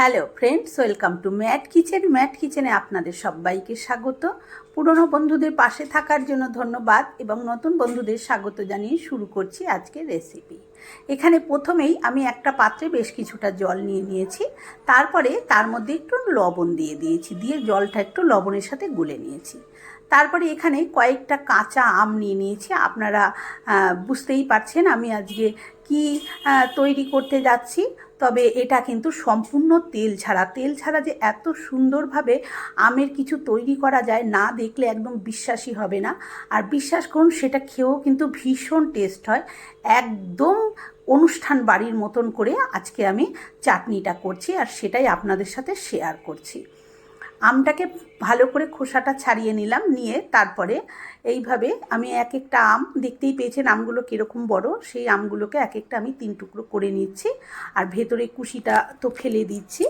Hello friends, welcome to Mat Kitchen. Mat কিচেনে আপনাদের সবাইকে স্বাগত। পুরনো বন্ধুদের পাশে থাকার জন্য ধন্যবাদ এবং নতুন বন্ধুদের স্বাগত জানিয়ে শুরু করছি আজকের রেসিপি। এখানে প্রথমেই আমি একটা পাত্রে বেশ কিছুটা জল নিয়ে নিয়েছি। তারপরে তার মধ্যে একটু লবণ দিয়ে দিয়েছি, দিয়ে জলটা একটু লবণের সাথে গুলে নিয়েছি। তারপরে এখানে কয়েকটা কাঁচা আম নিয়ে নিয়েছি। আপনারা বুঝতেই পারছেন আমি আজকে কি তৈরি করতে যাচ্ছি। তবে এটা কিন্তু সম্পূর্ণ তেল ছাড়া। তেল ছাড়া যে এত সুন্দরভাবে আমের কিছু তৈরি করা যায় না দেখলে একদম বিশ্বাসই হবে না। আর বিশ্বাস করুন, সেটা খেয়েও কিন্তু ভীষণ টেস্ট হয়। একদম অনুষ্ঠান বাড়ির মতন করে আজকে আমি চাটনিটা করছি আর সেটাই আপনাদের সাথে শেয়ার করছি। আমটাকে ভালো করে খোসাটা ছাড়িয়ে নিলাম, নিয়ে তারপরে এইভাবে আমি এক একটা আম, দেখতেই পেয়েছেন আমগুলো কীরকম বড়? সেই আমগুলোকে এক একটা আমি তিন টুকরো করে নিচ্ছি আর ভেতরে কুশিটা তো ফেলে দিচ্ছি।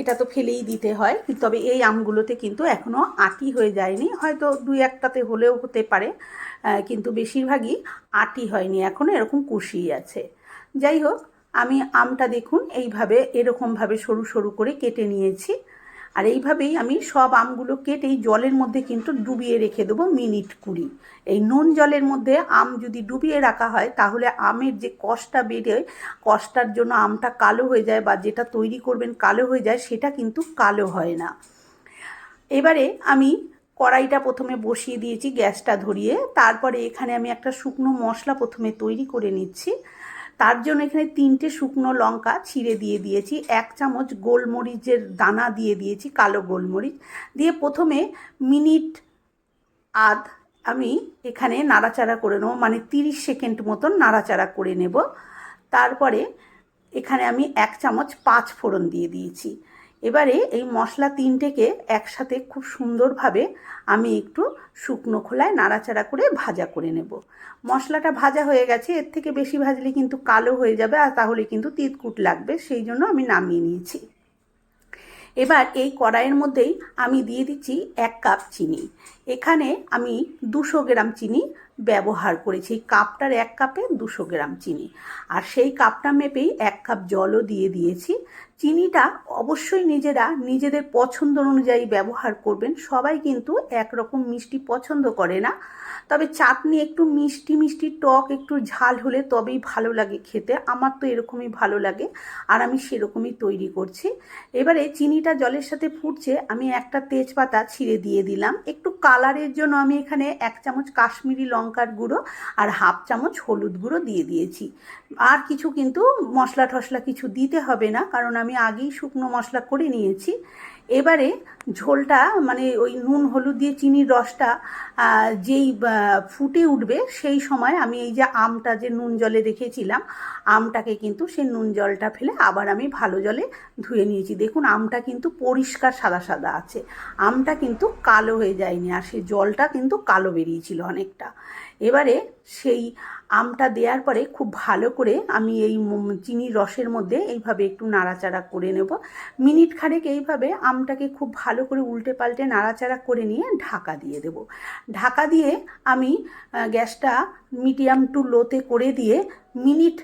এটা তো ফেলেই দিতে হয়। তবে এই আমগুলোতে কিন্তু এখনও আটি হয়ে যায়নি। হয়তো দুই একটাতে হলেও হতে পারে কিন্তু বেশিরভাগই আটি হয়নি। এখনও এরকম কুশিই আছে। যাই হোক, আমি আমটা দেখুন, এইভাবে এরকমভাবে সরু সরু করে কেটে নিয়েছি। আর এইভাবেই আমি সব আমগুলো কেটে এই জলের মধ্যে কিন্তু ডুবিয়ে রেখে দেবো মিনিট কুড়ি। এই নুন জলের মধ্যে আম যদি ডুবিয়ে রাখা হয়, তাহলে আমের যে কষটা বেরোয়, কষটার জন্য আমটা কালো হয়ে যায় বা যেটা তৈরি করবেন কালো হয়ে যায়, সেটা কিন্তু কালো হয় না। এবারে আমি কড়াইটা প্রথমে বসিয়ে দিয়েছি গ্যাসটা ধরিয়ে। তারপরে এখানে আমি একটা শুকনো মশলা প্রথমে তৈরি করে নিচ্ছি। তার জন্য এখানে তিনটে শুকনো লঙ্কা ছিঁড়ে দিয়ে দিয়েছি, এক চামচ গোলমরিচের দানা দিয়ে দিয়েছি, কালো গোলমরিচ। দিয়ে প্রথমে মিনিট আধ আমি এখানে নাড়াচাড়া করে নেব মানে তিরিশ সেকেন্ড মতন নাড়াচাড়া করে নেব। তারপরে এখানে আমি এক চামচ পাঁচ ফোড়ন দিয়ে দিয়েছি। এবারে এই মশলা তিনটেকে একসাথে খুব সুন্দরভাবে আমি একটু শুকনো খোলায় নাড়াচাড়া করে ভাজা করে নেব। মশলাটা ভাজা হয়ে গেছে, এর থেকে বেশি ভাজলে কিন্তু কালো হয়ে যাবে আর তাহলে কিন্তু তিতকুট লাগবে, সেই জন্য আমি নামিয়ে নিয়েছি। এবার এই কড়াইয়ের মধ্যেই আমি দিয়ে দিচ্ছি এক কাপ চিনি। এখানে আমি দুশো গ্রাম চিনি ব্যবহার করেছি কাপটার এক কাপে দুশো গ্রাম চিনি। আর সেই কাপটা মেপেই এক কাপ জলও দিয়ে দিয়েছি। চিনিটা অবশ্যই নিজেরা নিজেদের পছন্দ অনুযায়ী ব্যবহার করবেন। সবাই কিন্তু একরকম মিষ্টি পছন্দ করে না। তবে চাটনি একটু মিষ্টি মিষ্টি টক, একটু ঝাল হলে তবেই ভালো লাগে খেতে। আমার তো এরকমই ভালো লাগে আর আমি সেরকমই তৈরি করছি। এবারে চিনিটা জলের সাথে ফুটছে, আমি একটা তেজপাতা ছিঁড়ে দিয়ে দিলাম। একটু কালারের জন্য আমি এখানে এক চামচ কাশ্মীরি লঙ্কার গুঁড়ো আর হাফ চামচ হলুদ গুঁড়ো দিয়ে দিয়েছি। আর কিছু কিন্তু মশলা টশলা কিছু দিতে হবে না কারণ আমি আগেই শুকনো মশলা করে নিয়েছি। এবারে ঝোলটা মানে ওই নুন, হলুদ দিয়ে চিনির রসটা যেই ফুটে উঠবে সেই সময় আমি এই যে আমটা যে নুন জলে রেখেছিলাম, আমটাকে কিন্তু সেই নুন জলটা ফেলে আবার আমি ভালো জলে ধুয়ে নিয়েছি। দেখুন, আমটা কিন্তু পরিষ্কার সাদা সাদা আছে। আমটা কিন্তু কালো হয়ে যায়নি আর সেই জলটা কিন্তু কালো বেরিয়েছিল অনেকটা। এবারে সেই আমটা দেওয়ার পরে খুব ভালো করে আমি এই চিনির রসের মধ্যে এইভাবে একটু নাড়াচাড়া করে নেব। মিনিট খানেক এইভাবে আমটাকে খুব ভালো করে উল্টে পাল্টে নাড়াচাড়া করে নিয়ে ঢাকা দিয়ে দেব। ঢাকা দিয়ে আমি গ্যাসটা মিডিয়াম টু লোতে করে দিয়ে মিনিট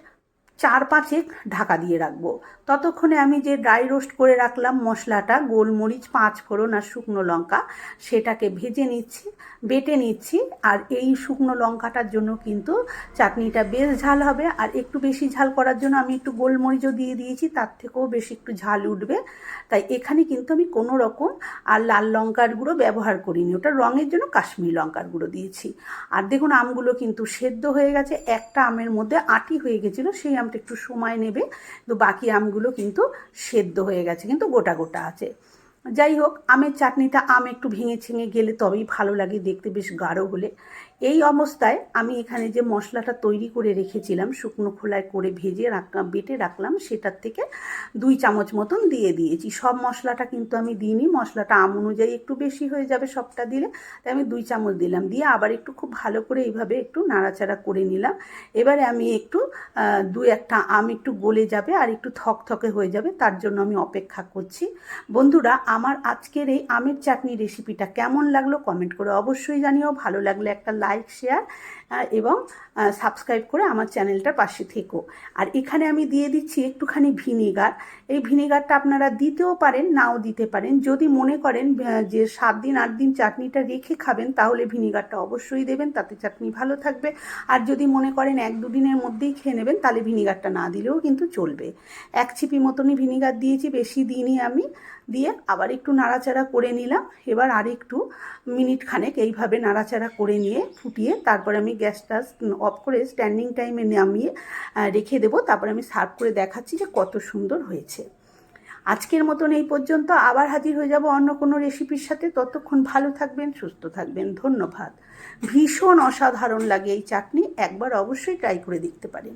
চার পাঁচেক ঢাকা দিয়ে রাখব। ততক্ষণে আমি যে ড্রাই রোস্ট করে রাখলাম মশলাটা, গোলমরিচ, পাঁচ ফোড়ন আর শুকনো লঙ্কা, সেটাকে ভেজে নিচ্ছি, বেটে নিচ্ছি আর এই শুকনো লঙ্কাটার জন্য কিন্তু চাটনিটা বেশ ঝাল হবে। আর একটু বেশি ঝাল করার জন্য আমি একটু গোলমরিচও দিয়ে দিয়েছি, তার থেকেও বেশি একটু ঝাল উঠবে। তাই এখানে কিন্তু আমি কোনো রকম আর লাল লঙ্কার গুঁড়ো ব্যবহার করিনি, ওটা রঙের জন্য কাশ্মীরি লঙ্কার গুঁড়ো দিয়েছি। আর দেখুন আমগুলো কিন্তু সেদ্ধ হয়ে গেছে, একটা আমের মধ্যে আটি হয়ে গেছিল, সেই আমটা একটু সময় নেবে, তো বাকি আমগুলো কিন্তু সেদ্ধ হয়ে গেছে, কিন্তু গোটা গোটা আছে। যাই হোক, আমের চাটনিটা আম একটু ভেঙে ছেঙে গেলে তবেই ভালো লাগে, দেখতে বেশ গাঢ় হলে। এই অবস্থায় আমি এখানে যে মশলাটা তৈরি করে রেখেছিলাম, শুকনো খোলায় করে ভেজে রাখলাম বেটে রাখলাম, সেটার থেকে দুই চামচ মতন দিয়ে দিয়েছি। সব মশলাটা কিন্তু আমি দিইনি, মশলাটা আম অনুযায়ী একটু বেশি হয়ে যাবে সবটা দিলে, তাই আমি দুই চামচ দিলাম। দিয়ে আবার একটু খুব ভালো করে এইভাবে একটু নাড়াচাড়া করে নিলাম। এবারে আমি একটু দু একটা আম একটু গলে যাবে আর একটু থকথকে হয়ে যাবে, তার জন্য আমি অপেক্ষা করছি। বন্ধুরা, আমার আজকের এই আমের চাটনি রেসিপিটা কেমন লাগল কমেন্ট করে অবশ্যই জানিও। ভালো লাগলে একটা লাইক শেয়ার এবং সাবস্ক্রাইব করে আমার চ্যানেলটার পাশে থেকো। আর এখানে আমি দিয়ে দিচ্ছি একটুখানি ভিনিগার। এই ভিনেগারটা আপনারা দিতেও পারেন, নাও দিতে পারেন। যদি মনে করেন যে সাত দিন, আট দিন চাটনিটা রেখে খাবেন, তাহলে ভিনেগারটা অবশ্যই দেবেন, তাতে চাটনি ভালো থাকবে। আর যদি মনে করেন এক দুদিনের মধ্যেই খেয়ে নেবেন, তাহলে ভিনেগারটা না দিলেও কিন্তু চলবে। এক ছিপি মতনই ভিনেগার দিয়েছি, বেশি দিনই আমি। দিয়ে আবার একটু নাড়াচাড়া করে নিলাম। এবার আর একটু মিনিট খানেক এইভাবে নাড়াচাড়া করে নিয়ে ফুটিয়ে তারপর আমি গ্যাসটা অফ করে স্ট্যান্ডিং টাইমে নামিয়ে রেখে দেবো। তারপর আমি সার্ভ করে দেখাচ্ছি যে কত সুন্দর হয়েছে। আজকের মতন এই পর্যন্ত। আবার হাজির হয়ে যাব অন্য কোনো রেসিপির সাথে। ততক্ষণ ভালো থাকবেন, সুস্থ থাকবেন। ধন্যবাদ। ভীষণ অসাধারণ লাগে এই চাটনি। একবার অবশ্যই ট্রাই করে দেখতে পারেন।